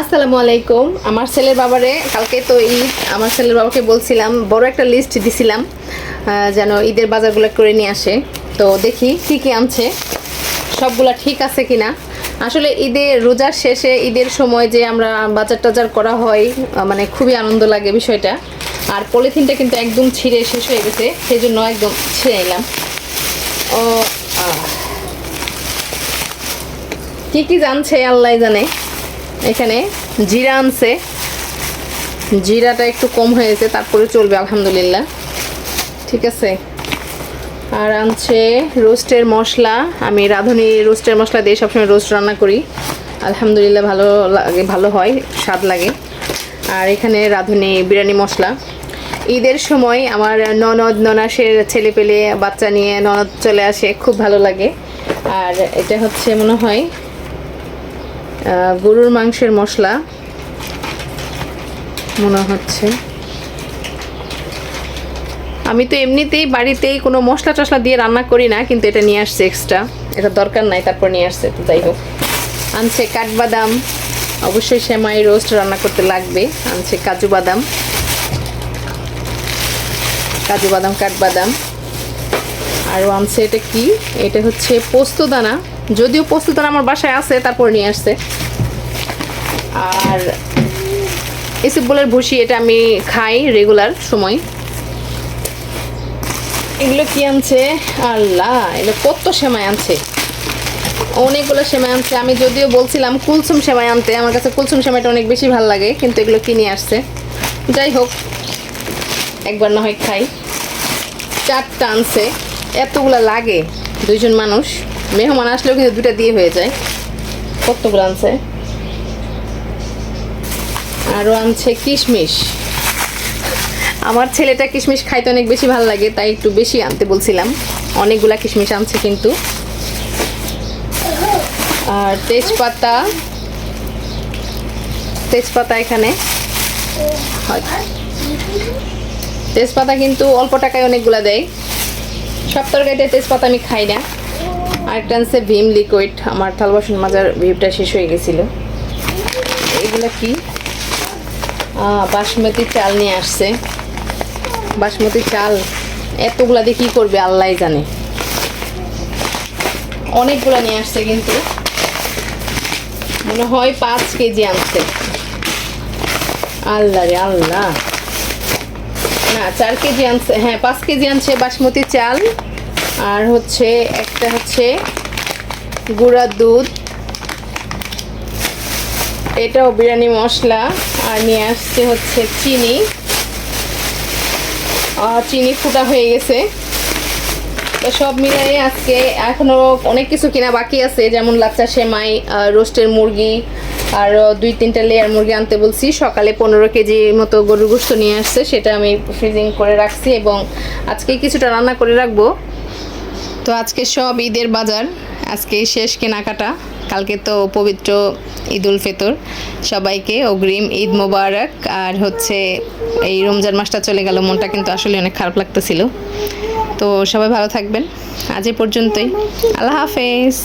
আসসালামু আলাইকুম। আমার ছেলের বাবারে কালকে তো ঈদ, আমার ছেলের বাবাকে বলছিলাম, বড় একটা লিস্ট দিছিলাম যেন ঈদের বাজারগুলো করে নিয়ে আসে। তো দেখি কী কী আনছে, সবগুলা ঠিক আছে কিনা। আসলে ঈদের রোজার শেষে, ঈদের সময় যে আমরা বাজার টাজার করা হয় মানে খুবই আনন্দ লাগে বিষয়টা। আর পলিথিনটা কিন্তু একদম ছিঁড়ে শেষ হয়ে গেছে সেই জন্য একদম ছিঁড়ে নিলাম। ও। কি কি জানছে, আল্লাহ জানে। এখানে জিরা আনছে। জিরাটা একটু কম হয়েছে, তারপরে চলবে, আলহামদুলিল্লাহ। ঠিক আছে? আর আনছে রোস্টের মশলা। আমি রাঁধুনি রোস্টের মশলা দিয়ে সবসময় রোস্ট রান্না করি। আলহামদুলিল্লাহ ভালো লাগে, ভালো হয়, স্বাদ লাগে। আর এখানে রাঁধুনি বিরিয়ানি মশলা। ঈদের সময় আমার ননদ, ননাসের ছেলে পেলে বাচ্চা নিয়ে ননদ চলে আসে, খুব ভালো লাগে। আর এটা হচ্ছে মনে হয় গরুর মাংসের মশলা মনে হচ্ছে। আমি তো এমনিতেই বাড়িতেই কোনো মশলা টশলা দিয়ে রান্না করি না, কিন্তু এটা নিয়ে আসছে এক্সট্রা এটা দরকার নাই, তারপর নিয়ে আসছে, তো যাই হোক। আনছে কাঠবাদাম, অবশ্যই সেমাই রোস্ট রান্না করতে লাগবে। আনছে কাজু বাদাম। কাজু বাদাম, কাঠবাদাম। আর আনছে এটা কি? এটা হচ্ছে পোস্তদানা যদিও পোস্তদানা আমার বাসায় আছে, তারপর নিয়ে আসছে। আর ইসিবলের ভুসি এটা আমি খাই রেগুলার সময়। এগুলো কি আনছে? আল্লাহ, এগুলো কত সেমাই আনছে। অনেকগুলো সেমাই আনছে। আমি যদিও বলছিলাম কুলসুম সেমাই আনতে, আমার কাছে কুলসুম সেমাইটা অনেক বেশি ভালো লাগে, কিন্তু এগুলো কিনে আসছে? যাই হোক, একবার না হয় খাই। চারটা আনছে। এতগুলো লাগে দুইজন মানুষ। মেহমান আসলেও কিন্তু দুটা দিয়ে হয়ে যায়। কতগুলো আনছে? আরও আনছে কিশমিশ। আমার ছেলেটা কিশমিশ খাইতে অনেক বেশি ভালো লাগে, তাই একটু বেশি আনতে বলছিলাম। অনেকগুলা কিশমিশ আনছে কিন্তু। আর তেজপাতা তেজপাতা এখানে। তেজপাতা কিন্তু অল্প টাকায় অনেকগুলা দেয়। সব তরকারিতে তেজপাতা আমি খাই না। আরেকটা আনছে ভিম লিকুইড আমার থাল বাসন মাজার ভিমটা শেষ হয়ে গেছিল। এগুলো কি? বাসমতি চাল নিয়ে আসছে। বাসমতি চাল, এতগুলা দিয়ে কী করবে আল্লাহ জানে। অনেকগুলা নিয়ে আসছে কিন্তু। মনে হয় পাঁচ কেজি আনছে। আল্লাহ রে, আল্লাহ। না, চার কেজি আনছে হ্যাঁ পাঁচ কেজি আনছে বাসমতি চাল। আর হচ্ছে একটা হচ্ছে গুঁড়া দুধ। এটাও বিরিয়ানি মশলা। আর নিয়ে আসছে হচ্ছে চিনি। চিনি ফুটা হয়ে গেছে। তো সব মিলাই আজকে এখনও অনেক কিছু কেনা বাকি আছে, যেমন লাচ্চা সেমাই রোস্টের মুরগি, আর দুই তিনটা লেয়ার মুরগি আনতে বলছি। সকালে পনেরো কেজি মতো গরুর গোস্ত নিয়ে আসছে, সেটা আমি ফ্রিজিং করে রাখছি এবং আজকে কিছুটা রান্না করে রাখব। তো আজকে সব ঈদের বাজার, আজকে শেষ কেনাকাটা, কালকে তো পবিত্র ঈদ উল ফিতর। সবাইকে অগ্রিম ঈদ মোবারক, আর হচ্ছে এই রমজান মাসটা চলে গেল, মনটা কিন্তু আসলে অনেক খারাপ লাগতেছিল। তো সবাই ভালো থাকবেন। আজ এ পর্যন্তই। আল্লাহ হাফেজ।